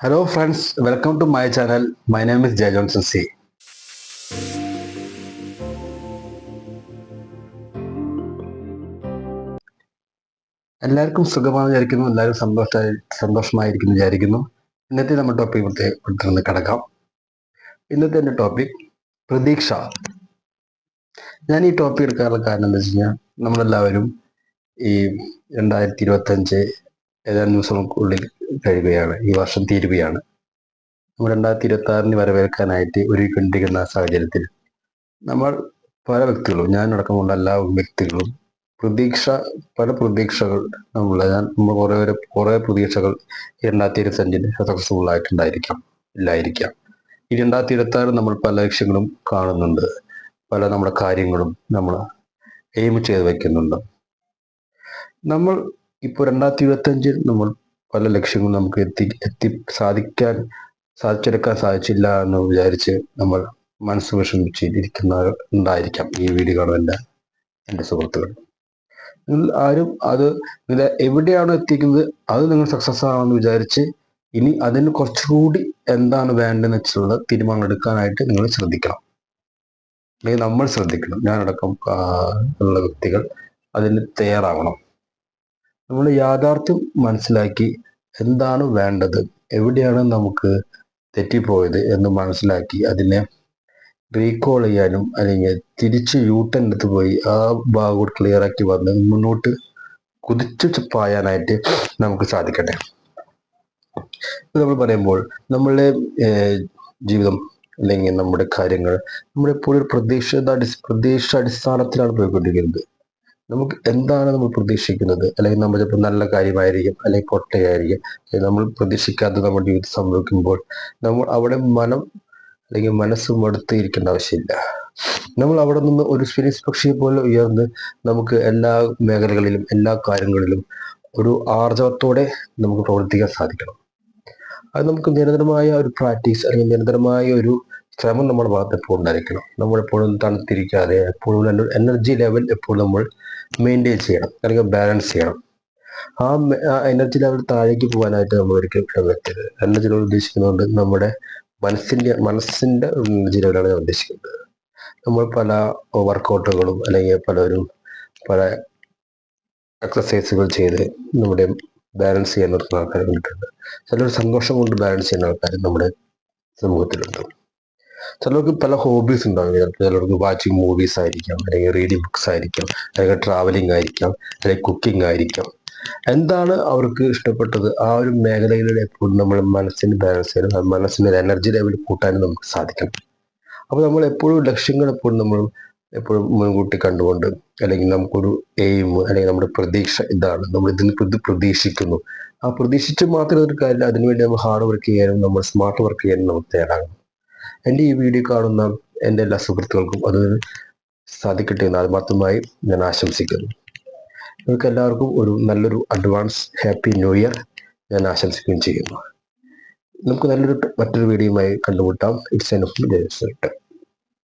Hello friends welcome to my channel my name is Jaya Johnson C എല്ലാവർക്കും സുഖമാണെന്ന് വിചാരിക്കുന്നു. എല്ലാവരും സന്തോഷമായി സന്തോഷമായിരിക്കുന്നു വിചാരിക്കുന്നു. ഇന്നത്തെ നമ്മുടെ ടോപ്പിക് പെട്ടെന്ന് കിടക്കാം. ഇന്നത്തെ എന്റെ ടോപ്പിക് പ്രതീക്ഷ. ഞാൻ ഈ ടോപ്പിക് എടുക്കാനുള്ള കാരണം എന്താ വെച്ച് കഴിഞ്ഞാൽ നമ്മളെല്ലാവരും ഈ രണ്ടായിരത്തി ഇരുപത്തി അഞ്ച് ഏതാനും ദിവസങ്ങൾക്കുള്ളിൽ കഴിയുകയാണ്. ഈ വർഷം തീരുകയാണ്. രണ്ടായിരത്തി ഇരുപത്തി ആറിന് വരവേൽക്കാനായിട്ട് ഒരുക്കൊണ്ടിരിക്കുന്ന സാഹചര്യത്തിൽ നമ്മൾ പല വ്യക്തികളും ഞാൻ അടക്കമുള്ള എല്ലാ വ്യക്തികളും പ്രതീക്ഷ പല പ്രതീക്ഷകൾ നമ്മൾ ഞാൻ നമ്മൾ കുറേ കുറേ പ്രതീക്ഷകൾ രണ്ടായിരത്തി ഇരുപത്തി അഞ്ചിന് സക്സസ്ഫുൾ ആയിട്ടുണ്ടായിരിക്കാം ഇല്ലായിരിക്കാം. ഈ രണ്ടായിരത്തി ഇരുപത്തി ആറ് നമ്മൾ പല ലക്ഷ്യങ്ങളും കാണുന്നുണ്ട്. പല നമ്മുടെ കാര്യങ്ങളും നമ്മൾ എയിം ചെയ്ത് വയ്ക്കുന്നുണ്ട് നമ്മൾ ഇപ്പോൾ രണ്ടായിരത്തി ഇരുപത്തി അഞ്ചിൽ നമ്മൾ പല ലക്ഷ്യങ്ങളും നമുക്ക് എത്തി എത്തി സാധിക്കാൻ സാധിച്ചെടുക്കാൻ സാധിച്ചില്ല എന്ന് വിചാരിച്ച് നമ്മൾ മനസ്സ് വിഷമിച്ചിരിക്കുന്ന ഉണ്ടായിരിക്കാം ഈ വീഡിയോ എന്റെ സുഹൃത്തുക്കൾ. നിങ്ങൾ ആരും അത് നില എവിടെയാണോ എത്തിക്കുന്നത് അത് നിങ്ങൾ സക്സസ് ആണെന്ന് വിചാരിച്ച് ഇനി അതിന് കുറച്ചുകൂടി എന്താണ് വേണ്ടതെന്ന് വെച്ചുള്ള തീരുമാനം എടുക്കാനായിട്ട് നിങ്ങൾ ശ്രദ്ധിക്കണം. അല്ലെങ്കിൽ നമ്മൾ ശ്രദ്ധിക്കണം. ഞാനടക്കം ഉള്ള വ്യക്തികൾ അതിന് തയ്യാറാവണം. നമ്മൾ യാഥാർത്ഥ്യം മനസ്സിലാക്കി എന്താണ് വേണ്ടത്? എവിടെയാണ് നമുക്ക് തെറ്റിപ്പോയത് എന്ന് മനസ്സിലാക്കി അതിനെ റീകോൾ ചെയ്യാനും അല്ലെങ്കിൽ തിരിച്ച് യൂട്ടൺ എടുത്ത് പോയി ആ ഭാഗം ക്ലിയർ ആക്കി വന്ന് മുന്നോട്ട് കുതിച്ചു പായാനായിട്ട് നമുക്ക് സാധിക്കട്ടെ. നമ്മൾ പറയുമ്പോൾ നമ്മളുടെ ജീവിതം അല്ലെങ്കിൽ നമ്മുടെ കാര്യങ്ങൾ നമ്മളെപ്പോഴും പ്രതീക്ഷ പ്രതീക്ഷ അടിസ്ഥാനത്തിലാണ് പോയിക്കൊണ്ടിരിക്കുന്നത്. നമുക്ക് എന്താണ് നമ്മൾ പ്രതീക്ഷിക്കുന്നത്? അല്ലെങ്കിൽ നമ്മൾ ചിലപ്പോൾ നല്ല കാര്യമായിരിക്കും അല്ലെങ്കിൽ കൊട്ടയായിരിക്കും അല്ലെങ്കിൽ നമ്മൾ പ്രതീക്ഷിക്കാത്ത നമ്മുടെ ജീവിതം സംഭവിക്കുമ്പോൾ നമ്മൾ അവിടെ മനം അല്ലെങ്കിൽ മനസ്സ് മടുത്തിരിക്കേണ്ട ആവശ്യമില്ല. നമ്മൾ അവിടെ നിന്ന് ഒരു ഫിനിക്സ് പക്ഷിയെ പോലെ ഉയർന്ന് നമുക്ക് എല്ലാ മേഖലകളിലും എല്ലാ കാര്യങ്ങളിലും ഒരു ആർജവത്തോടെ നമുക്ക് പ്രവർത്തിക്കാൻ സാധിക്കണം. അത് നമുക്ക് നിരന്തരമായ ഒരു പ്രാക്ടീസ് അല്ലെങ്കിൽ നിരന്തരമായ ഒരു ശ്രമം നമ്മുടെ ഭാഗത്ത് എപ്പോഴും ഉണ്ടായിരിക്കണം. നമ്മളെപ്പോഴും തണുത്തിരിക്കാതെ എപ്പോഴും എനർജി ലെവൽ എപ്പോഴും നമ്മൾ മെയിന്റെയിൻ ചെയ്യണം. അല്ലെങ്കിൽ ബാലൻസ് ചെയ്യണം. ആ എനർജി ലെവൽ താഴേക്ക് പോകാനായിട്ട് നമ്മൾ ഒരിക്കലും ശ്രമിക്കരുത്. എനർജി ലെവൽ ഉദ്ദേശിക്കുന്നത് നമ്മുടെ മനസ്സിന്റെ മനസ്സിന്റെ എനർജി ലെവലാണ് ഞാൻ ഉദ്ദേശിക്കുന്നത്. നമ്മൾ പല വർക്കൗട്ടുകളും അല്ലെങ്കിൽ പലരും പല എക്സസൈസുകൾ ചെയ്ത് നമ്മുടെ ബാലൻസ് ചെയ്യാൻ നിർത്തുന്ന ആൾക്കാർ കണ്ടിട്ടുണ്ട് ചിലർ സന്തോഷം കൊണ്ട് ബാലൻസ് ചെയ്യുന്ന ആൾക്കാർ നമ്മുടെ സമൂഹത്തിലുണ്ട്. ചിലർക്ക് പല ഹോബീസ് ഉണ്ടാകും ചിലർക്ക് വാച്ചിങ് മൂവീസ് ആയിരിക്കാം അല്ലെങ്കിൽ റീഡിങ് ബുക്സ് ആയിരിക്കാം അല്ലെങ്കിൽ ട്രാവലിംഗ് ആയിരിക്കാം അല്ലെങ്കിൽ കുക്കിംഗ് ആയിരിക്കാം. എന്താണ് അവർക്ക് ഇഷ്ടപ്പെട്ടത്? ആ ഒരു മേഖലയിലൂടെ എപ്പോഴും നമ്മൾ മനസ്സിന് ബാലൻസ് ചെയ്യാനും മനസ്സിന് എനർജി ലെവൽ കൂട്ടാനും നമുക്ക് സാധിക്കണം. അപ്പോൾ നമ്മൾ എപ്പോഴും ലക്ഷ്യങ്ങൾ എപ്പോഴും നമ്മൾ എപ്പോഴും മുൻകൂട്ടി കണ്ടുകൊണ്ട് അല്ലെങ്കിൽ നമുക്കൊരു എയിം അല്ലെങ്കിൽ നമ്മുടെ പ്രതീക്ഷ ഇതാണ്. നമ്മൾ ഇതിന് ഇത് പ്രതീക്ഷിക്കുന്നു. ആ പ്രതീക്ഷിച്ച് മാത്രമേ ഒരു കാര്യമില്ല അതിനുവേണ്ടി നമ്മൾ ഹാർഡ് വർക്ക് ചെയ്യാനും നമ്മൾ സ്മാർട്ട് വർക്ക് ചെയ്യാനും നമുക്ക് തയ്യാറാകണം. എന്റെ ഈ വീഡിയോ കാണുന്ന എന്റെ എല്ലാ സുഹൃത്തുക്കൾക്കും അത് സാധിക്കട്ടെ എന്ന് ആത്മാർത്ഥമായി ഞാൻ ആശംസിക്കുന്നു. നിങ്ങൾക്ക് എല്ലാവർക്കും ഒരു നല്ലൊരു അഡ്വാൻസ് ഹാപ്പി ന്യൂ ഇയർ ഞാൻ ആശംസിക്കുകയും ചെയ്യുന്നു. നമുക്ക് നല്ലൊരു മറ്റൊരു വീഡിയോയുമായി കണ്ടുമുട്ടാം. It's an